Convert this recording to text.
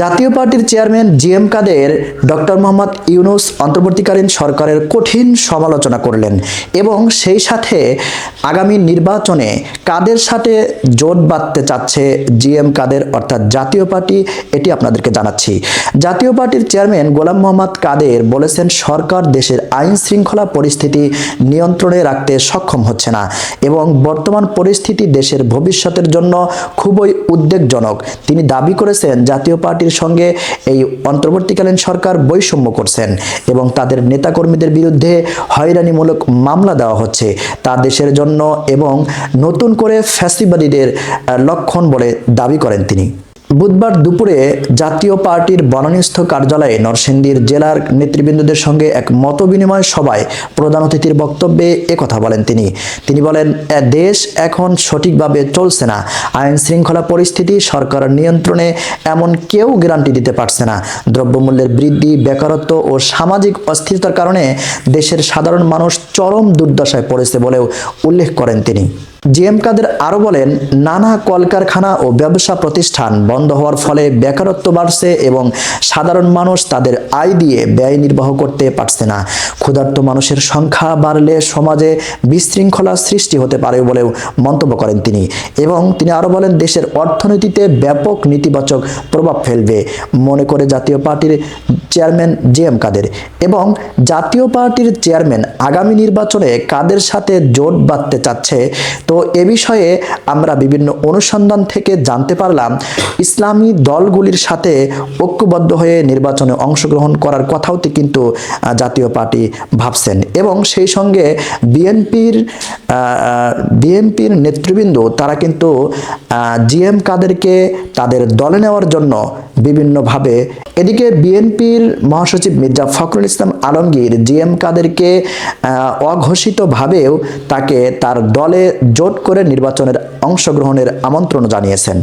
জাতীয় পার্টির chairman G M Quader, doctor Mohammad Yunus অন্তর্বর্তীকালীন সরকারের কঠিন সমালোচনা করলেন এবং সেই সাথে আগামী নির্বাচনে কাদের সাথে জোট বাঁধতে চাচ্ছে জি এম কাদের, অর্থাৎ জাতীয় পার্টি, এটি আপনাদেরকে জানাচ্ছি। জাতীয় পার্টির চেয়ারম্যান গোলাম মোহাম্মদ কাদের বলেছেন, সরকার দেশের আইন শৃঙ্খলা পরিস্থিতি নিয়ন্ত্রণে রাখতে সক্ষম হচ্ছে না এবং বর্তমান পরিস্থিতি দেশের ভবিষ্যতের জন্য খুবই উদ্বেগজনক। তিনি দাবি করেছেন, জাতীয় পার্টির সঙ্গে এই অন্তর্বর্তীকালীন সরকার বৈষম্য করছেন এবং তাদের নেতাকর্মীদের বিরুদ্ধে হয়রানিমূলক মামলা দেওয়া হচ্ছে তা দেশের জন্য এবং নতুন করে ফ্যাসিবাদীদের লক্ষণ বলে দাবি করেন তিনি। বুধবার দুপুরে জাতীয় পার্টির বনানীস্থ কার্যালয়ে নরসিংদীর জেলার নেতৃবৃন্দদের সঙ্গে এক মতবিনিময় সভায় প্রধান অতিথির বক্তব্যে একথা বলেন তিনি। তিনি বলেন, "এ দেশ এখন সঠিকভাবে চলছে না। আইন শৃঙ্খলা পরিস্থিতি সরকারের নিয়ন্ত্রণে এমন কেউ গ্যারান্টি দিতে পারছে না। দ্রব্যমূল্যের বৃদ্ধি, বেকারত্ব ও সামাজিক অস্থিরতার কারণে দেশের সাধারণ মানুষ চরম দুর্দশায় পড়েছে বলেও উল্লেখ করেন তিনি। জিএম কাদের আরও বলেন, নানা কলকারখানা ও ব্যবসা প্রতিষ্ঠান বন্ধ হওয়ার ফলে বেকারত্ব বাড়ছে এবং সাধারণ মানুষ তাদের আয় দিয়ে ব্যয় নির্বাহ করতে পারছে না। ক্ষুধার্ত মানুষের সংখ্যা বাড়লে সমাজে বিশৃঙ্খলা সৃষ্টি হতে পারে বলেও মন্তব্য করেন তিনি। এবং তিনি আরও বলেন, দেশের অর্থনীতিতে ব্যাপক নেতিবাচক প্রভাব ফেলবে, মনে করে জাতীয় পার্টির চেয়ারম্যান জি এম কাদের। এবং জাতীয় পার্টির চেয়ারম্যান আগামী নির্বাচনে কাদের সাথে জোট বাঁধতে চাচ্ছে তো এ বিষয়ে আমরা বিভিন্ন অনুসন্ধান থেকে জানতে পারলাম, ইসলামী দলগুলির সাথে ঐক্যবদ্ধ হয়ে নির্বাচনে অংশগ্রহণ করার কথাও কিন্তু জাতীয় পার্টি ভাবছেন। এবং সেই সঙ্গে বিএনপির বিএনপির নেতৃবৃন্দ তারা কিন্তু জিএম কাদেরকে তাদের দলে নেওয়ার জন্য বিভিন্নভাবে এদিকে বিএনপির মহাসচিব মির্জা ফখরুল ইসলাম আলমগীর জিএম কাদেরকে অঘোষিতভাবেও তাকে তার দলে জোট করে নির্বাচনের অংশগ্রহণের আমন্ত্রণ জানিয়েছেন।